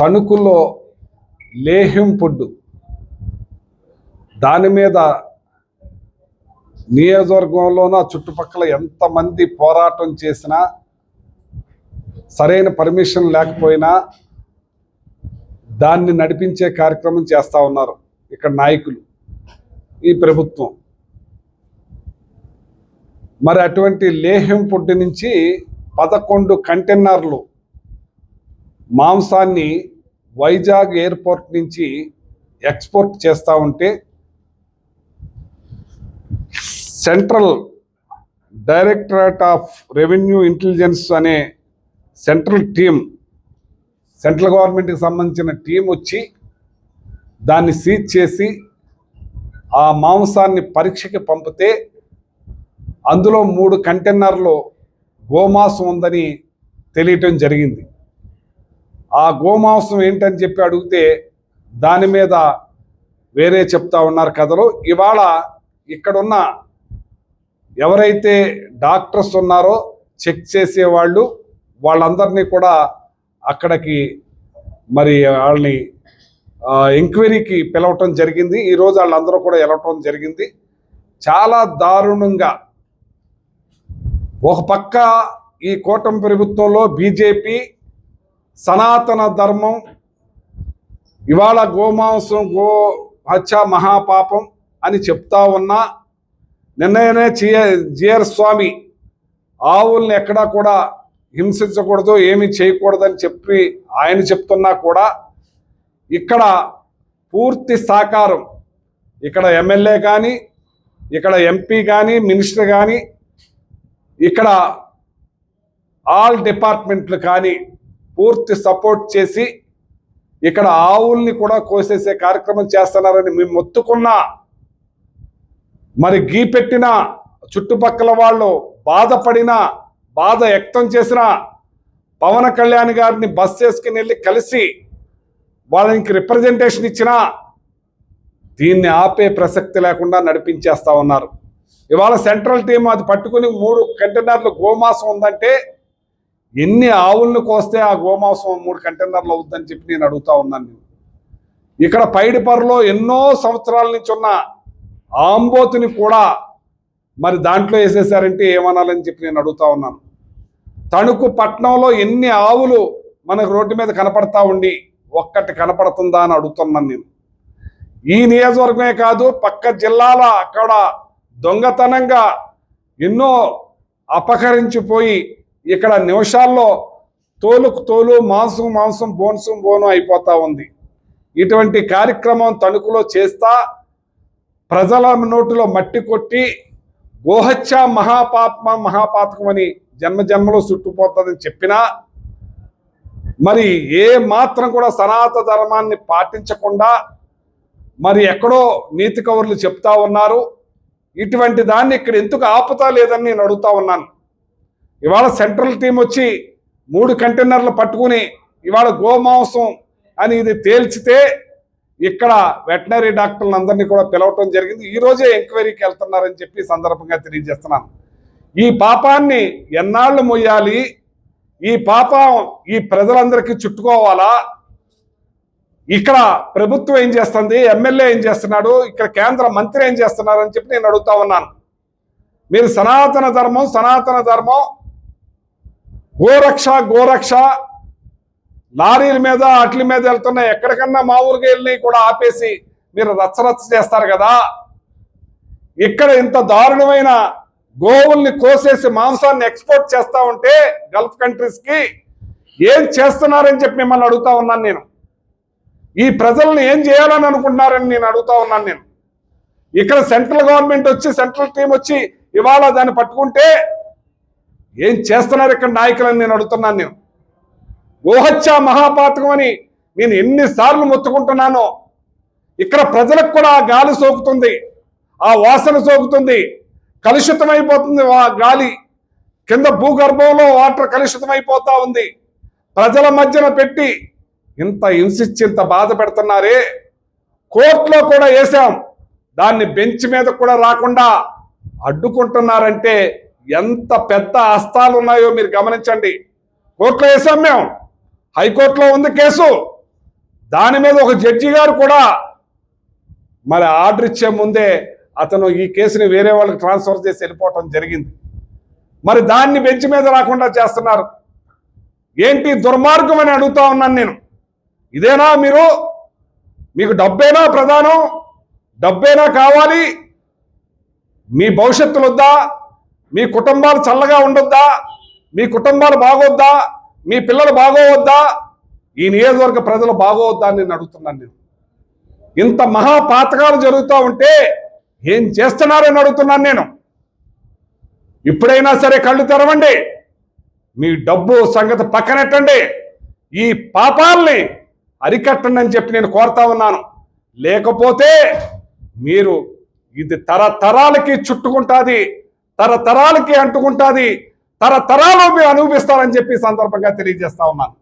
తణుకులో లేహ్యం పొడ్డు. దాని మీద నియోజకవర్గంలోన చుట్టుపక్కల ఎంతమంది పోరాటం చేసినా సరైన పర్మిషన్ లేకపోయినా దాన్ని నడిపించే కార్యక్రమం చేస్తూ ఉన్నారు ఇక్కడ నాయకులు ఈ ప్రభుత్వం. మరి అటువంటి లేహ్యం ఫుడ్ నుంచి పదకొండు కంటైనర్లు మాంసాన్ని వైజాగ్ ఎయిర్పోర్ట్ నుంచి ఎక్స్పోర్ట్ చేస్తూ ఉంటే central directorate of revenue intelligence అనే సెంట్రల్ టీం సెంట్రల్ గవర్నమెంట్కి సంబంధించిన టీం వచ్చి దాన్ని సీజ్ చేసి ఆ మాంసాన్ని పరీక్షకి పంపితే అందులో మూడు కంటైనర్లు గోమాసం ఉందని తెలియటం జరిగింది. ఆ గోమాంసం ఏంటని చెప్పి అడిగితే దాని మీద వేరే చెప్తా ఉన్నారు కథలు. ఇవాళ ఇక్కడున్న ఎవరైతే డాక్టర్స్ ఉన్నారో చెక్ చేసేవాళ్ళు వాళ్ళందరినీ కూడా అక్కడికి మరి వాళ్ళని ఎంక్వైరీకి పిలవటం జరిగింది. ఈరోజు వాళ్ళందరూ కూడా వెళ్ళటం జరిగింది. చాలా దారుణంగా ఒక పక్క ఈ కూటమి ప్రభుత్వంలో బీజేపీ సనాతన ధర్మం ఇవాళ గోమాంసం గో హత్య మహాపాపం అని చెప్తా ఉన్నా నిన్ననే జిఆర్ స్వామి ఆవుల్ని ఎక్కడా కూడా హింసించకూడదు ఏమీ చేయకూడదని చెప్పి ఆయన చెప్తున్నా కూడా ఇక్కడ పూర్తి సహకారం ఇక్కడ ఎమ్మెల్యే కానీ ఇక్కడ ఎంపీ కానీ మినిస్టర్ కానీ ఇక్కడ ఆల్ డిపార్ట్మెంట్లు కానీ పూర్తి సపోర్ట్ చేసి ఇక్కడ ఆవుల్ని కూడా కోసేసే కార్యక్రమం చేస్తున్నారని మేము మొత్తుకున్నా. మరి గీ పెట్టిన చుట్టుపక్కల వాళ్ళు బాధపడిన బాధ వ్యక్తం చేసిన పవన్ కళ్యాణ్ గారిని బస్ చేసుకుని వెళ్ళి కలిసి వాళ్ళకి రిప్రజెంటేషన్ ఇచ్చినా దీన్ని ఆపే ప్రసక్తి లేకుండా నడిపించేస్తా ఉన్నారు. ఇవాళ సెంట్రల్ టీం అది పట్టుకుని మూడు కంటైనర్లు గోమాసం ఉందంటే ఎన్ని ఆవులను కోస్తే ఆ గోమాంసం మూడు కంటైనర్లు అవుద్దని చెప్పి నేను అడుగుతా ఉన్నాను నేను. ఇక్కడ పైడిపర్లో ఎన్నో సంవత్సరాల నుంచి ఉన్న ఆంబోతుని కూడా మరి దాంట్లో వేసేసారంటే ఏమనాలని చెప్పి నేను అడుగుతా ఉన్నాను. తణుకు పట్నంలో ఎన్ని ఆవులు మనకు రోడ్డు మీద కనపడతా ఉండి ఒక్కటి కనపడుతుందా అని అడుగుతున్నాను నేను. ఈ నియోజకవర్గమే కాదు పక్క జిల్లాల అక్కడ దొంగతనంగా ఎన్నో అపహరించిపోయి ఇక్కడ నిమిషాల్లో తోలుకు తోలు మాంసం మాంసం బోన్సు బోను అయిపోతా ఉంది. ఇటువంటి కార్యక్రమం తణుకులో చేస్తా ప్రజల నోటిలో మట్టి కొట్టి గోహత్య మహాపాత్మ మహాపాతకం అని జన్మ జన్మలో చుట్టుపోతుందని చెప్పినా మరి ఏ మాత్రం కూడా సనాతన ధర్మాన్ని పాటించకుండా మరి ఎక్కడో నీతి కవర్లు చెప్తా ఉన్నారు. ఇటువంటి దాన్ని ఇక్కడ ఎందుకు ఆపుతా లేదని నేను అడుగుతా ఉన్నాను. ఇవాళ సెంట్రల్ టీం వచ్చి మూడు కంటైనర్లు పట్టుకుని ఇవాళ గోమాంసం అని ఇది తేల్చితే ఇక్కడ వెటనరీ డాక్టర్లు అందరినీ కూడా పిలవటం జరిగింది. ఈరోజే ఎంక్వైరీకి వెళ్తున్నారని చెప్పి సందర్భంగా తెలియజేస్తున్నాను. ఈ పాపాన్ని ఎన్నాళ్ళు మొయ్యాలి? ఈ పాపం ఈ ప్రజలందరికీ చుట్టుకోవాలా? ఇక్కడ ప్రభుత్వం ఏం చేస్తుంది? ఎమ్మెల్యే ఏం చేస్తున్నాడు? ఇక్కడ కేంద్ర మంత్రి ఏం చేస్తున్నారని చెప్పి నేను అడుగుతా ఉన్నాను. మీరు సనాతన ధర్మం సనాతన ధర్మం గోరక్ష గోరక్ష. లారీల మీద అట్ల మీద వెళ్తున్న ఎక్కడికన్నా మా ఊరికి వెళ్ళి కూడా ఆపేసి మీరు రచ్చరచ్చ చేస్తారు కదా. ఇక్కడ ఇంత దారుణమైన గోవుల్ని కోసేసి మాంసాన్ని ఎక్స్పోర్ట్ చేస్తూ ఉంటే గల్ఫ్ కంట్రీస్కి ఏం చేస్తున్నారని చెప్పి మిమ్మల్ని అడుగుతా ఉన్నాను నేను. ఈ ప్రజల్ని ఏం చేయాలని అనుకుంటున్నారని నేను అడుగుతా ఉన్నాను నేను. ఇక్కడ సెంట్రల్ గవర్నమెంట్ వచ్చి సెంట్రల్ టీం వచ్చి ఇవాళ దాన్ని పట్టుకుంటే ఏం చేస్తున్నారు ఇక్కడ నాయకులని నేను అడుగుతున్నాను నేను? గోహత్య మహాపాతకం అని నేను ఎన్నిసార్లు మొత్తుకుంటున్నానో ఇక్కడ ప్రజలకు కూడా ఆ గాలి సోకుతుంది ఆ వాసన సోకుతుంది కలుషితమైపోతుంది ఆ గాలి. కింద భూగర్భంలో వాటర్ కలుషితమైపోతా ఉంది. ప్రజల మధ్యన పెట్టి ఇంత హింసించి ఇంత బాధ పెడుతున్నారే? కోర్టులో కూడా వేసాం దాన్ని బెంచ్ మీద కూడా రాకుండా అడ్డుకుంటున్నారంటే ఎంత పెద్ద ఆస్థాలు ఉన్నాయో మీరు గమనించండి. కోర్టులో వేసాం మేము. హైకోర్టులో ఉంది కేసు. దాని మీద ఒక జడ్జి గారు కూడా మరి ఆర్డర్ ఇచ్చే ముందే అతను ఈ కేసుని వేరే వాళ్ళకి ట్రాన్స్ఫర్ చేసి వెళ్ళిపోవటం జరిగింది. మరి దాన్ని బెంచ్ మీద రాకుండా చేస్తున్నారు. ఏంటి దుర్మార్గం అని అడుగుతా ఉన్నాను నేను. ఇదేనా మీరు? మీకు డబ్బేనా ప్రధానం? డబ్బేనా కావాలి? మీ భవిష్యత్తులు వద్దా మీ కుటుంబాలు చల్లగా ఉండొద్దా? మీ కుటుంబాలు బాగోద్దా? మీ పిల్లలు బాగోవద్దా? ఈ నియోజకవర్గ ప్రజలు బాగోవద్దా అని నేను అడుగుతున్నాను నేను. ఇంత మహాపాతకాలు జరుగుతూ ఉంటే ఏం చేస్తున్నారని అడుగుతున్నాను నేను. ఇప్పుడైనా సరే కళ్ళు తెరవండి. మీ డబ్బు సంగతి పక్కనెట్టండి. ఈ పాపాల్ని అరికట్టండి అని చెప్పి నేను కోరుతా ఉన్నాను. లేకపోతే మీరు ఇది తరతరాలకి చుట్టుకుంటాది. తరతరాలకి అంటుకుంటాది. తరతరాలు మీరు అనుభవిస్తారని చెప్పి సందర్భంగా తెలియజేస్తా ఉన్నాను.